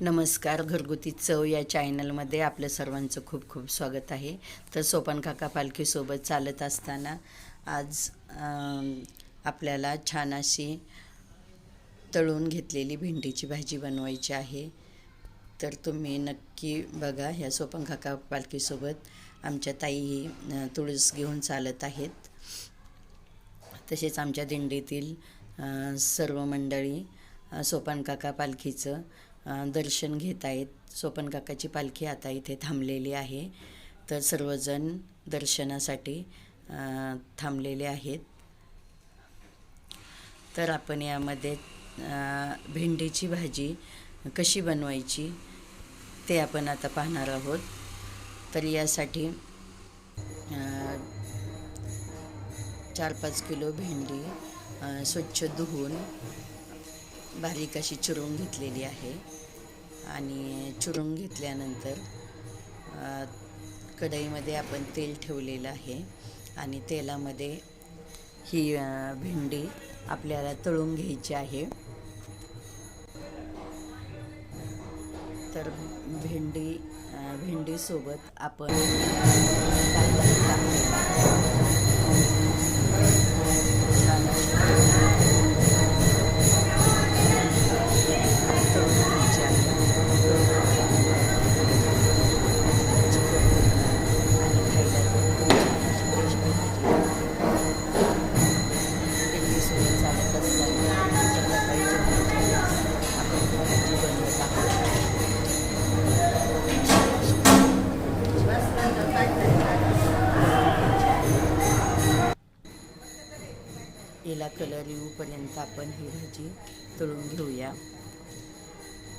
नमस्कार घरगुती चव या चॅनलमध्ये आपलं सर्वांचं खूप खूप स्वागत आहे. तर सोपान काका पालखीसोबत चालत असताना आज आपल्याला छान अशी तळून घेतलेली भेंडीची भाजी बनवायची आहे. तर तुम्ही नक्की बघा ह्या सोपान काका पालखीसोबत आमच्या ताईही अ, तुळस घेऊन चालत आहेत. तसेच आमच्या दिंडीतील सर्व मंडळी सोपन सोपान काका पालखीचं दर्शन घेत आहेत. सोपन काकाची पालखी आता इथे थांबलेली आहे. तर सर्वजण दर्शनासाठी थांबलेले आहेत. तर आपण यामध्ये भेंडीची भाजी कशी बनवायची ते आपण आता पाहणार आहोत. तर यासाठी चार पाच किलो भेंडी स्वच्छ धुवून बारीक अशी चिरून घेतलेली आहे. आणि चिरून घेतल्यानंतर कढईमध्ये आपण तेल ठेवलेलं आहे. आणि तेलामध्ये ही भेंडी आपल्याला तळून घ्यायची आहे. तर भेंडी भेंडीसोबत आपण कलर येऊपर्यंत आपण ही भाजी तळून घेऊया.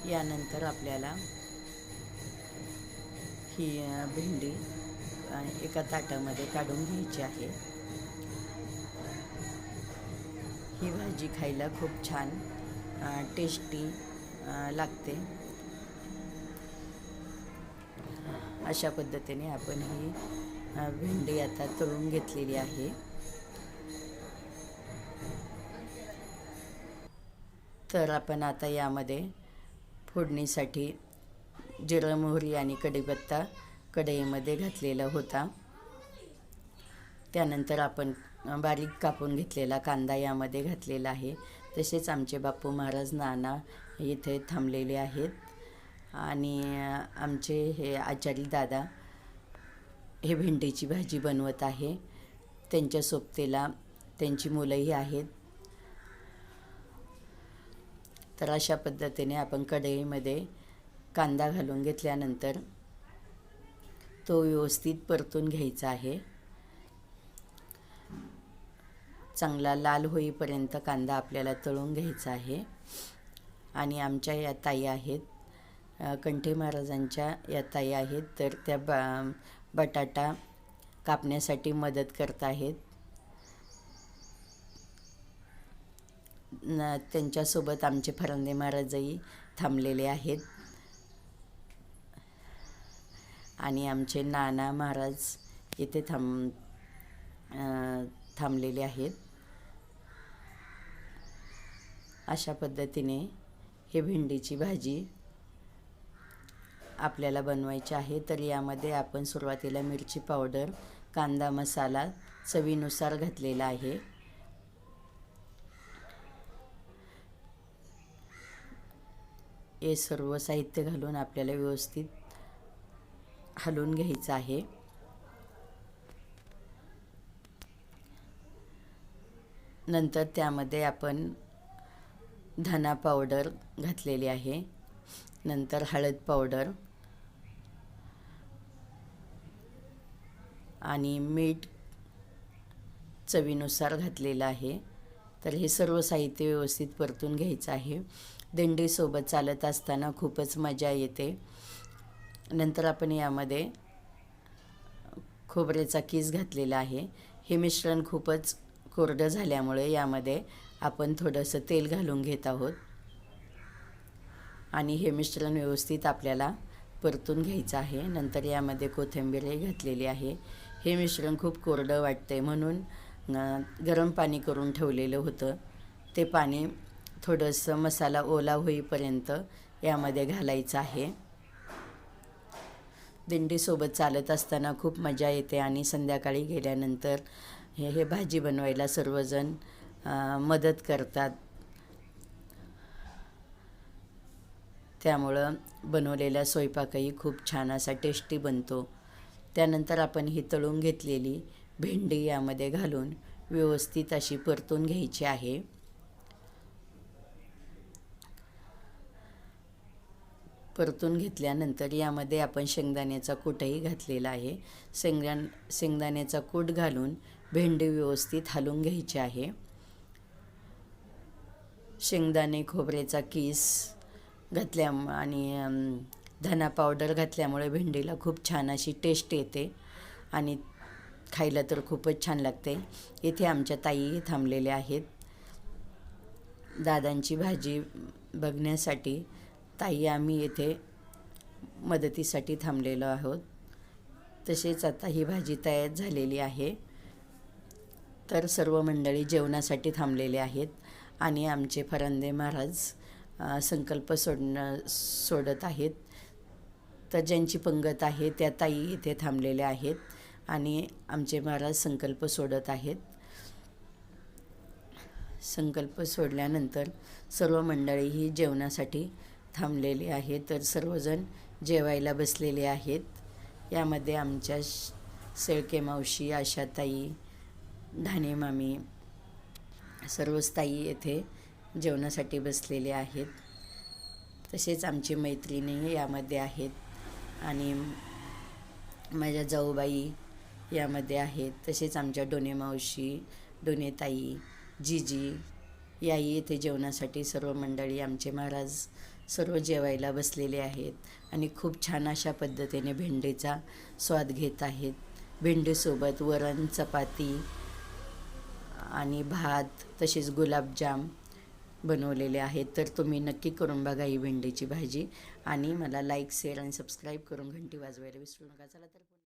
यानंतर आपल्याला ही भेंडी एका ताटामध्ये काढून घ्यायची आहे. ही भाजी खायला खूप छान टेस्टी लागते. अशा पद्धतीने आपण ही भेंडी आता तळून घेतलेली आहे. तर आपण आता यामध्ये फोडणीसाठी जिरं मोहरी आणि कढीपत्ता कढईमध्ये घातलेला होता. त्यानंतर आपण बारीक कापून घेतलेला कांदा यामध्ये घातलेला आहे. तसेच आमचे बापू महाराज नाना इथे थांबलेले आहेत. आणि आमचे हे आचारी दादा हे भेंडीची भाजी बनवत आहे. त्यांच्या सोबतीला त्यांची मुलंही आहेत. तर अशा पद्धतीने आपण कढईमध्ये कांदा घालून घेतल्यानंतर तो व्यवस्थित परतून घ्यायचा आहे. चांगला लाल होईपर्यंत कांदा आपल्याला तळून घ्यायचा आहे. आणि आमच्या या ताई आहेत कंठे महाराजांच्या या ताई आहेत तर त्या बा बटाटा कापण्यासाठी मदत करत आहेत. त्यांच्यासोबत आमचे फरंदे महाराजही थांबलेले आहेत. आणि आमचे नाना महाराज इथे थांब थांबलेले आहेत. अशा पद्धतीने हे भेंडीची भाजी आपल्याला बनवायची आहे. तर यामध्ये आपण सुरुवातीला मिरची पावडर कांदा मसाला चवीनुसार घातलेला आहे. हे सर्व साहित्य घालून आपल्याला व्यवस्थित हलवून घ्यायचं आहे. नंतर त्यामध्ये आपण धना पावडर घातलेली आहे. नंतर हळद पावडर आणि मीठ चवीनुसार घातलेलं आहे. तर हे सर्व साहित्य व्यवस्थित परतून घ्यायचं आहे. दिंडीसोबत चालत असताना खूपच मजा येते. नंतर आपण यामध्ये खोबऱ्याचा किस घातलेला आहे. हे मिश्रण खूपच कोरडं झाल्यामुळे यामध्ये आपण थोडंसं तेल घालून घेत आहोत. आणि हे मिश्रण व्यवस्थित आपल्याला परतून घ्यायचं आहे. नंतर यामध्ये कोथिंबीरही घातलेली आहे. हे मिश्रण खूप कोरडं वाटते म्हणून गरम पाणी करून ठेवलेलं होतं. ते पाणी थोडंसं मसाला ओला होईपर्यंत यामध्ये घालायचं आहे. दिंडीसोबत चालत असताना खूप मजा येते आणि संध्याकाळी गेल्यानंतर हे हे भाजी बनवायला सर्वजण मदत करतात. त्यामुळं बनवलेला स्वयंपाकही खूप छान असा टेस्टी बनतो. त्यानंतर आपण ही तळून घेतलेली भेंडी यामध्ये घालून व्यवस्थित अशी परतून घ्यायची आहे. परतून घेतल्यानंतर यामध्ये आपण शेंगदाण्याचा कूटही घातलेला आहे. शेंगदा शेंगदाण्याचा कूट घालून भेंडी व्यवस्थित हलवून घ्यायची आहे. शेंगदाणे खोबऱ्याचा किस घातल्या आणि धना पावडर घातल्यामुळे भेंडीला खूप छान अशी टेस्ट येते आणि खायला तर खूपच छान लागते. इथे आमच्या ताई थांबलेल्या आहेत. दादांची भाजी बघण्यासाठी ताई आम्ही येथे मदतीसाठी थांबलेलो आहोत. तसेच आता ही भाजी तयार झालेली आहे. तर सर्व मंडळी जेवणासाठी थांबलेले आहेत आणि आमचे फरांदे महाराज संकल्प सोडणं सोडत आहेत. तर ज्यांची पंगत आहे त्या ताई इथे थांबलेल्या आहेत आणि आमचे महाराज संकल्प सोडत आहेत. संकल्प सोडल्यानंतर सर्व मंडळी ही जेवणासाठी थांबलेले आहे तर सर्वजण जेवायला बसलेले आहेत. यामध्ये आमच्या शेळके मावशी आशाताई ढाणे मामी सर्वच ताई येथे जेवणासाठी बसलेले आहेत. तसेच आमची मैत्रिणी यामध्ये आहेत आणि माझ्या जाऊबाई यामध्ये आहेत. तसेच आमच्या डोने मावशी डोने ताई जीजी याही येथे जेवणासाठी सर्व मंडळी आमचे महाराज सर्व जेवायला बसलेले आहेत आणि खूप छान अशा पद्धतीने भेंडीचा स्वाद घेत आहेत. भेंडीसोबत वरण चपाती आणि भात तसेच गुलाबजाम बनवलेले आहेत. तर तुम्ही नक्की करून बघा ही भेंडीची भाजी आणि मला लाईक शेअर आणि सबस्क्राईब करून घंटी वाजवायला विसरू नका. चला तर